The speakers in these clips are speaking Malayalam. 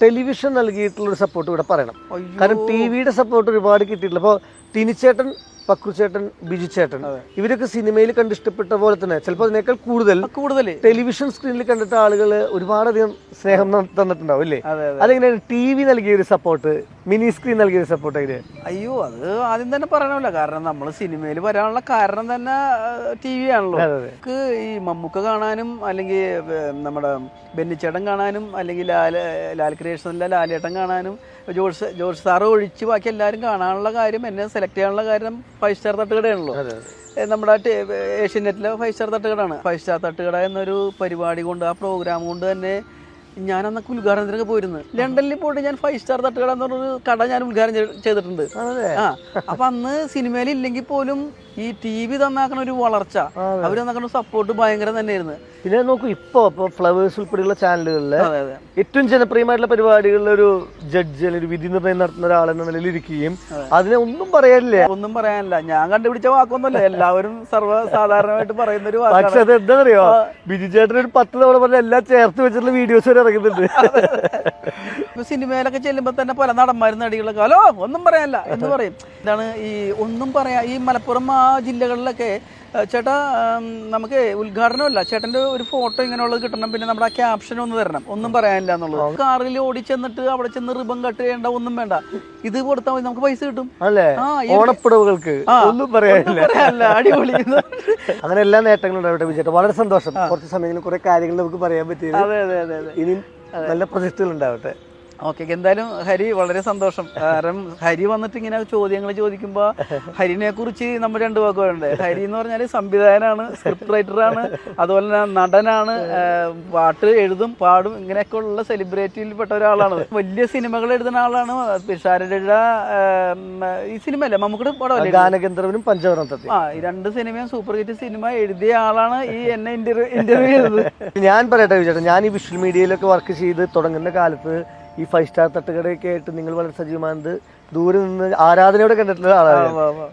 ടെലിവിഷൻ നൽകിയിട്ടുള്ള ഒരു സപ്പോർട്ട് ഇവിടെ പറയണം. കാരണം ടി വിയുടെ സപ്പോർട്ട് ഒരുപാട് കിട്ടിയിട്ടില്ല അപ്പോൾ തിനിച്ചേട്ടൻ പക്രുചേട്ടൻ ബിജുചേട്ടൻ ഇവരൊക്കെ സിനിമയിൽ കണ്ട് ഇഷ്ടപ്പെട്ട പോലെ തന്നെ ചിലപ്പോൾ അതിനേക്കാൾ കൂടുതൽ കൂടുതൽ ടെലിവിഷൻ സ്ക്രീനിൽ കണ്ടിട്ട് ആളുകൾ ഒരുപാടധികം സ്നേഹം തന്നിട്ടുണ്ടാവും അല്ലേ അതെ അതെ. അതെങ്ങനെയാണ് ടി വി നൽകിയ ഒരു സപ്പോർട്ട് മിനി സ്ക്രീൻ നൽകിയ ഒരു സപ്പോർട്ട് എങ്ങനെയാണ് അയ്യോ അത് ആദ്യം തന്നെ പറയണമല്ലോ. കാരണം നമ്മൾ സിനിമയിൽ വരാനുള്ള കാരണം തന്നെ ടി വി ആണല്ലോ. നമുക്ക് ഈ മമ്മൂക്ക കാണാനും അല്ലെങ്കിൽ നമ്മുടെ ബെന്നിച്ചേട്ടൻ കാണാനും അല്ലെങ്കിൽ ലാൽ ലാൽ കൃഷ്ണനിലെ ലാലേട്ടൻ കാണാനും ജോർജ് ജോർജ് സാറ് ഒഴിച്ച് ബാക്കി എല്ലാവരും കാണാനുള്ള കാര്യം എന്നെ സെലക്ട് ചെയ്യാനുള്ള കാര്യം ഫൈവ് സ്റ്റാർ തട്ടുകടയാണല്ലോ നമ്മുടെ ഏഷ്യനെറ്റിലെ ഫൈവ് സ്റ്റാർ തട്ടുകടാണ് ഫൈവ് സ്റ്റാർ തട്ടുകട എന്നൊരു പരിപാടി കൊണ്ട് ആ പ്രോഗ്രാം കൊണ്ട് തന്നെ ഞാൻ അന്നൊക്കെ ഉദ്ഘാടനത്തിനൊക്കെ പോയിരുന്നു. ലണ്ടനിൽ പോയിട്ട് ഞാൻ ഫൈവ് സ്റ്റാർ തട്ടുകട എന്ന് പറഞ്ഞൊരു കട ഞാൻ ഉദ്ഘാടനം ചെയ്തിട്ടുണ്ട്. ആ അപ്പൊ അന്ന് സിനിമയിൽ ഇല്ലെങ്കിൽ പോലും ഈ ടി വി തന്നാക്കണ ഒരു വളർച്ച. അവർ തന്നാക്കണ സപ്പോർട്ട് ഭയങ്കര തന്നെയായിരുന്നു. പിന്നെ നോക്കൂ ഇപ്പോ ഇപ്പൊ ഫ്ലവേഴ്സ് ഉൾപ്പെടെയുള്ള ചാനലുകളിൽ ഏറ്റവും ജനപ്രിയമായിട്ടുള്ള പരിപാടികളിൽ ഒരു ജഡ്ജ് അല്ലെങ്കിൽ ഒരു വിധി നിർണയം നടത്തുന്ന ഒരാൾ എന്ന നിലയിൽ ഇരിക്കുകയും അതിനെ ഒന്നും പറയാനില്ല. ഒന്നും പറയാനില്ല. ഞാൻ കണ്ടുപിടിച്ച വാക്കൊന്നുമല്ല. എല്ലാവരും സർവസാധാരണമായിട്ട് പറയുന്ന ഒരു പക്ഷെ അത് അത് എന്താണെന്നറിയോ ബിജു ചേട്ടൻ ഒരു പത്ത് തവണ പറഞ്ഞ എല്ലാം ചേർത്ത് വെച്ചിട്ടുള്ള വീഡിയോസ് വരെ ഇറങ്ങുന്നുണ്ട്. ഇപ്പൊ സിനിമയിലൊക്കെ ചെല്ലുമ്പോ തന്നെ പല നടന്മാരും നടികളൊക്കെ ഹലോ ഒന്നും പറയാനില്ല എന്ന് പറയും. ഇതാണ് ഈ ഒന്നും പറയാ ഈ മലപ്പുറം ആ ജില്ലകളിലൊക്കെ ചേട്ടാ നമുക്ക് ഉദ്ഘാടനമല്ല ചേട്ടന്റെ ഒരു ഫോട്ടോ ഇങ്ങനെയുള്ളത് കിട്ടണം പിന്നെ നമ്മുടെ ആ ക്യാപ്ഷൻ ഒന്ന് തരണം ഒന്നും പറയാനില്ല എന്നുള്ളത്. കാറിൽ ഓടി ചെന്നിട്ട് അവിടെ ചെന്ന് റിബൺ കട്ട് ചെയ്യേണ്ട ഒന്നും വേണ്ട. ഇത് കൊടുത്താൽ മതി നമുക്ക് പൈസ കിട്ടും. അല്ലേ? ഓണപ്പുടവുകൾക്ക് ഒന്നും പറയാനില്ല. അടിപൊളി. അങ്ങനെ എല്ലാ നേട്ടങ്ങളും വളരെ സന്തോഷം. കുറച്ച് സമയങ്ങളിൽ കുറെ കാര്യങ്ങൾ നമുക്ക് പറയാൻ പറ്റിയത്. നല്ല പ്രൊജക്ടുകൾ ഉണ്ടാവട്ടെ. ഓക്കെ എന്തായാലും ഹരി വളരെ സന്തോഷം. കാരണം ഹരി വന്നിട്ട് ഇങ്ങനെ ചോദ്യങ്ങൾ ചോദിക്കുമ്പോൾ ഹരിനെ കുറിച്ച് നമ്മൾ രണ്ട് വാക്കുകളുണ്ട് പറയണ്ടേ? ഹരി എന്ന് പറഞ്ഞാൽ സംവിധായകനാണ് സ്ക്രിപ്റ്റ് റൈറ്ററാണ് അതുപോലെ തന്നെ നടനാണ് പാട്ട് എഴുതും പാടും ഇങ്ങനെയൊക്കെ ഉള്ള സെലിബ്രിറ്റിയിൽപ്പെട്ട ഒരാളാണ്. വലിയ സിനിമകൾ എഴുതുന്ന ആളാണ്. പിഷാരയുടെ ഈ സിനിമ അല്ലേ നമുക്കിട്ട് പടമല്ലേ ഗാനഗന്ധർവനും ആ ഈ രണ്ട് സിനിമയും സൂപ്പർ ഹിറ്റ് സിനിമ എഴുതിയ ആളാണ് ഈ എന്നെ ഇന്റർവ്യൂ ഇന്റർവ്യൂ ചെയ്തത്. ഞാൻ പറയട്ടെ ചേട്ടാ ഞാൻ ഈ വിഷ്വൽ മീഡിയയിലൊക്കെ വർക്ക് ചെയ്ത് തുടങ്ങുന്ന കാലത്ത് ഈ ഫൈവ് സ്റ്റാർ തട്ടുകടയൊക്കെ ആയിട്ട് നിങ്ങൾ വളരെ സജീവമാനത് ദൂരെ നിന്ന് ആരാധനയോടെ കണ്ടിട്ടുള്ള ആളാണ്.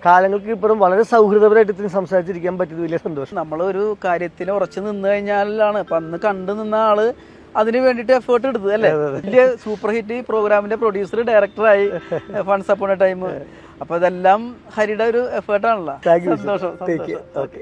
കാലങ്ങൾക്ക് ഇപ്പുറം വളരെ സൗഹൃദപരമായിട്ട് ഇത്രയും സംസാരിച്ചിരിക്കാൻ പറ്റിയത് വലിയ സന്തോഷം. നമ്മളൊരു കാര്യത്തിൽ ഉറച്ചു നിന്ന് കഴിഞ്ഞാലാണ്. ഇപ്പൊ അന്ന് കണ്ടു നിന്ന ആൾ അതിന് വേണ്ടിട്ട് എഫേർട്ട് എടുത്തത് അല്ലേ? വലിയ സൂപ്പർ ഹിറ്റ് പ്രോഗ്രാമിന്റെ പ്രൊഡ്യൂസർ ഡയറക്ടറായി ഫണ്ട്സ് അപ്പോൺ ടൈം അപ്പൊ ഇതെല്ലാം ഹരിയുടെ ഒരു എഫേർട്ടാണല്ലോ സന്തോഷം ഓക്കെ